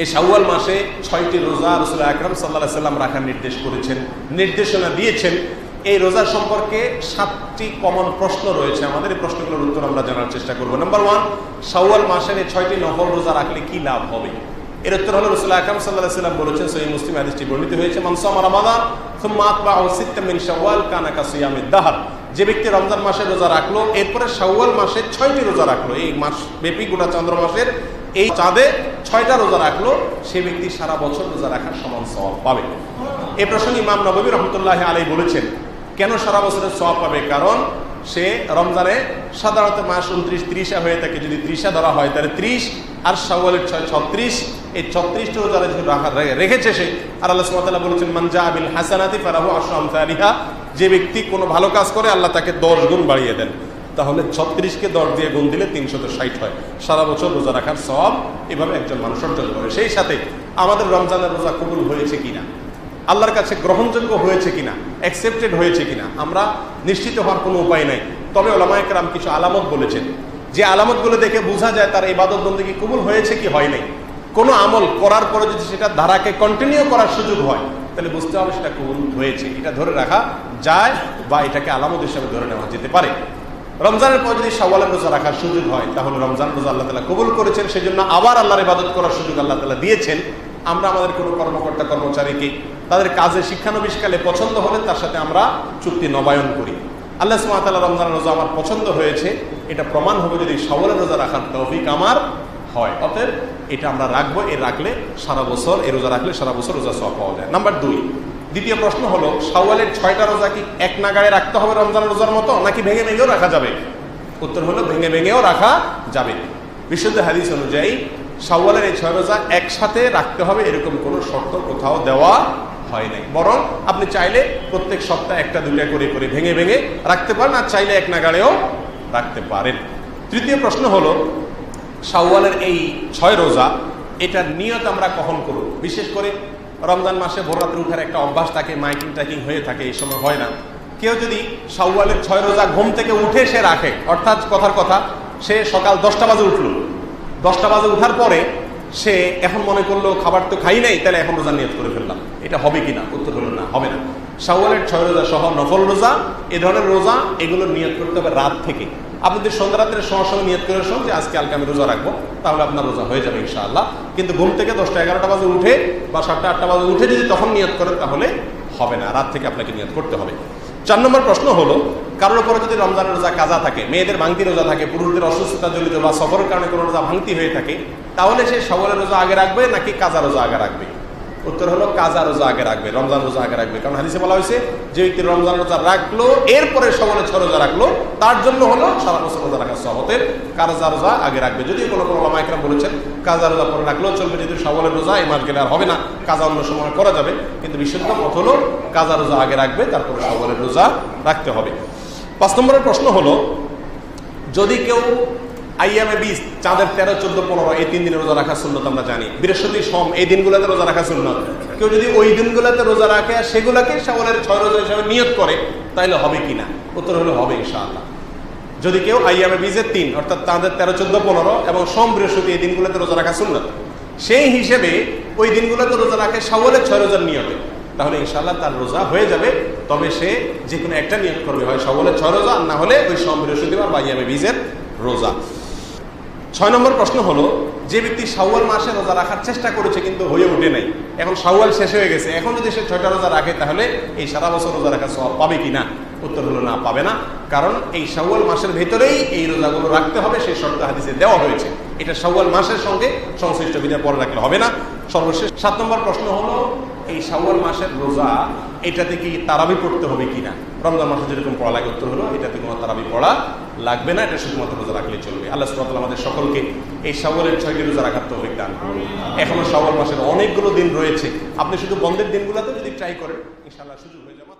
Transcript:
এই শাওয়াল মাসে ছয়টি রোজা রসুল আকরম সাল্লাহ সাল্লাম রাখার নির্দেশ করেছেন, নির্দেশনা দিয়েছেন। এই রোজা সম্পর্কে সাতটি কমন প্রশ্ন রয়েছে আমাদের। এই প্রশ্নগুলোর উত্তর আমরা জানার চেষ্টা করব। নাম্বার ওয়ান শাওয়াল মাসের এই ছয়টি নফল রোজা রাখলে কি লাভ হবে? এর উত্তর হলো রসুল আকরম সাল্লাহ সাল্লাম বলেছেন সহি মুসলিম হাদিসটি বর্ণিত হয়েছে মানসাম রমাদান, সুম্মা আতবাহু সিত্তাম মিন শাওয়াল কানা কা সিয়ামিদ যে ব্যক্তি রমজান মাসে রোজা রাখল, এরপরে শাওয়াল মাসে ছয়টি রোজা রাখল। এই মাস ব্যাপী গোটা চন্দ্র মাসের এই চাঁদে ছয়টা রোজা রাখল, সে ব্যক্তি সারা বছর রোজা রাখার সমান সওয়াব পাবে। এ প্রসঙ্গে ইমাম নবী রহমতুল্লাহ আলাই বলেছেন, কেন সারা বছরের সওয়াব পাবে? কারণ সে রমজানে সাধারণত মাস উনত্রিশ ত্রিশা হয়ে থাকে, যদি ত্রিশা ধরা হয়, তাহলে ত্রিশ, আর শাওয়ালের ছয় ছত্রিশ, এই ছত্রিশটা রোজা যেহেতু রাখা রেখেছে সে। আর আল্লাহ সুমাতাল্লাহ বলেছেন মানজা আবিল হাসানাতি ফারাহু আসলাম তালিহা যে ব্যক্তি কোনো ভালো কাজ করে, আল্লাহ তাকে দশ গুণ বাড়িয়ে দেন। তাহলে ছত্রিশকে দশ দিয়ে গুণ দিলে তিনশত ষাট হয়। সারা বছর রোজা রাখার সব এভাবে একজন মানুষ অর্জন করে। সেই সাথে আমাদের রমজানের রোজা কবুল হয়েছে কিনা? আল্লাহর কাছে গ্রহণযোগ্য হয়েছে কিনা? অ্যাকসেপ্টেড হয়েছে কিনা? আমরা নিশ্চিত হওয়ার কোনো উপায় নাই। তবে ওলামায়করাম কিছু আলামত বলেছেন। যে আলামতগুলো দেখে বোঝা যায় তার ইবাদত বন্দী কবুল হয়েছে কি হয় নাই। কোনো আমল করার পরে যদি সেটা ধারাকে কন্টিনিউ করার সুযোগ হয়, তাহলে বুঝতে হবে সেটা কবুল হয়েছে। এটা ধরে রাখা যায় বা এটাকে আলামত হিসাবে ধরে নেওয়া যেতে পারে। রমজানের পর যদি সওয়ালের রোজা রাখার সুযোগ হয়, তাহলে রমজান রোজা আল্লাহ তালা কবুল করেছেন। সেই জন্য আবার আল্লাহর ইবাদত করার সুযোগ আল্লাহ তালা দিয়েছেন। আমরা আমাদের কোনো কর্মকর্তা, কর্মচারীকে তাদের কাজে শিক্ষানবিষ্কালে পছন্দ হলে তার সাথে আমরা চুক্তি নবায়ন করি। আল্লাহ সুমাতাল্লাহ রমজান রোজা আমার পছন্দ হয়েছে। এটা প্রমাণ হবে যদি সওয়ালের রোজা রাখার তৌফিক আমার হয়। অতএব এটা আমরা রাখব, এ রাখলে সারা বছর, এ রোজা রাখলে সারা বছর রোজা সব পাওয়া যায়। নাম্বার দুই দ্বিতীয় প্রশ্ন হলো সাওয়ালের ছয়টা রোজা কি এক নাগাড়ে রাখতে হবে রমজান রোজার মতো, নাকি ভেঙে ভেঙেও রাখা যাবে? উত্তর হলো, ভেঙে ভেঙেও রাখা যাবে। বিশুদ্ধ হাদিস অনুযায়ী সাওয়ালের এই ছয় রোজা একসাথে রাখতে হবে এরকম কোনো শর্ত কোথাও দেওয়া হয় নাই। বরং আপনি চাইলে প্রত্যেক সপ্তাহে একটা, দুইটা করে করে ভেঙে ভেঙে রাখতে পারেন, আর চাইলে এক নাগাড়েও রাখতে পারেন। তৃতীয় প্রশ্ন হলো সাওয়ালের এই ছয় রোজা, এটার নিয়ত আমরা কখন করব? বিশেষ করে রমজান মাসে ভোররাত্রে উঠার একটা অভ্যাস থাকে, মাইকিং টাইকিং হয়ে থাকে, এই সময় হয় না। কেউ যদি সাউওয়ালের ছয় রোজা ঘুম থেকে উঠে সে রাখে, অর্থাৎ কথার কথা, সে সকাল দশটা বাজে উঠল। দশটা বাজে উঠার পরে সে এখন মনে করল, খাবার তো খাই নাই, তাহলে এখন রোজা নিয়ত করে ফেললাম। এটা হবে কিনা? উত্তর হলো না, হবে না। শাওয়ালের ছয় রোজা সহ নফল রোজা, এ ধরনের রোজা এগুলো নিয়ত করতে হবে রাত থেকে। আপনি যদি সন্ধ্যা সময় সময় নিয়ত করে শোন যে আজকে কালকে আমি রোজা রাখব, তাহলে আপনার রোজা হয়ে যাবে ইনশাআল্লাহ। কিন্তু ঘুম থেকে দশটা এগারোটা বাজে উঠে বা সাতটা আটটা বাজে উঠে যদি তখন নিয়ত করেন তাহলে হবে না। রাত থেকে আপনাকে নিয়ত করতে হবে। চার নম্বর প্রশ্ন হলো, কারোর উপরে যদি রমজানের রোজা কাজা থাকে, মেয়েদের ভাঙতি রোজা থাকে, পুরুষদের অসুস্থতা জড়িত বা সফরের কারণে কোনো রোজা ভাঙতি হয়ে থাকে, তাহলে সে সবলের রোজা আগে রাখবে নাকি কাজা রোজা আগে রাখবে? উত্তর হলো কাজা রোজা আগে রাখবে, রমজান রোজা আগে রাখবে। কারণ হাদিসে বলা হয়েছে, যে ব্যক্তি রমজান রোজা রাখল, এরপরে সবলে ছ রোজা রাখল, তার জন্য হলো সারা বছর রোজা রাখা সহতের কাজা রোজা আগে রাখবে। যদি কোনো কোনো লামাইকরাম বলেছেন, কাজা রোজা পরে রাখলেও চলবে যদি সবলের রোজা এই মাস গেলে আর হবে না, কাজা অন্য সময় করা যাবে। কিন্তু বিশুদ্ধ মত হলো কাজা রোজা আগে রাখবে, তারপরে সবলের রোজা রাখতে হবে। পাঁচ নম্বরের প্রশ্ন হলো, যদি কেউ আইয়ামে বিশ, চাঁদের তেরো, চোদ্দ, পনেরো, এই তিন দিনে রোজা রাখা সুন্নত আমরা জানি। বৃহস্পতি সোম, এই দিনগুলোতে রোজা রাখা সুন্নত। কেউ যদি ওই দিনগুলোতে রোজা রাখে আর সেগুলোকে সাবলের ছয় রোজা হিসাবে নিয়ত করে তাহলে হবে কি না? উত্তর হলো হবে ইনশাআল্লাহ। যদি কেউ আইয়ামে বীজের তিন, অর্থাৎ তাদের তেরো, চোদ্দ, পনেরো এবং সোম, বৃহস্পতি এই দিনগুলোতে রোজা রাখা সুন্নত, সেই হিসেবে ওই দিনগুলোতে রোজা রাখে সাবলের ছয় রোজার নিয়তে। তাহলে ইনশাল্লাহ তার রোজা হয়ে যাবে, তবে সে যে কোনো একটা নিয়ত করবে, হয় সবলের ছয় রোজা না হলে ওই সোম, বৃহস্পতিবার বা আইয়ামে বীজের রোজা। ছয় নম্বর প্রশ্ন হলো, যে ব্যক্তি শাওয়াল মাসে রোজা রাখার চেষ্টা করেছে কিন্তু হয়ে ওঠে নাই। এখন শাওয়াল শেষ হয়ে গেছে। এখন যদি সে ছয়টা রোজা রাখে, তাহলে এই সারা বছর রোজা রাখার সব পাবে কি না উত্তর হলো না, পাবে না। কারণ এই শাওয়াল মাসের ভেতরেই এই রোজাগুলো রাখতে হবে, সেই শর্ত হাদিসে দেওয়া হয়েছে। এটা শাওয়াল মাসের সঙ্গে সংশ্লিষ্ট বিধার পরে রাখলে হবে না। সর্বশেষ সাত নম্বর প্রশ্ন হলো, এই শাওয়াল মাসের রোজা, এটাতে কি তারাবি পড়তে হবে কিনা? রমজান মাসে যেরকম পড়া লাগে, উত্তর হলো, এটাতে কোনো তারাবি পড়া লাগবে না, এটা শুধুমাত্র রোজা রাখলে চলবে। আল্লাহ সুবাহ আমাদের সকলকে এই সাবলের ছয়টি রোজা রাখার তো দান এখনও সাবল মাসের অনেকগুলো দিন রয়েছে। আপনি শুধু বন্ধের দিনগুলোতে যদি ট্রাই করেন ইনশাল্লাহ সুযোগ হয়ে যাবে।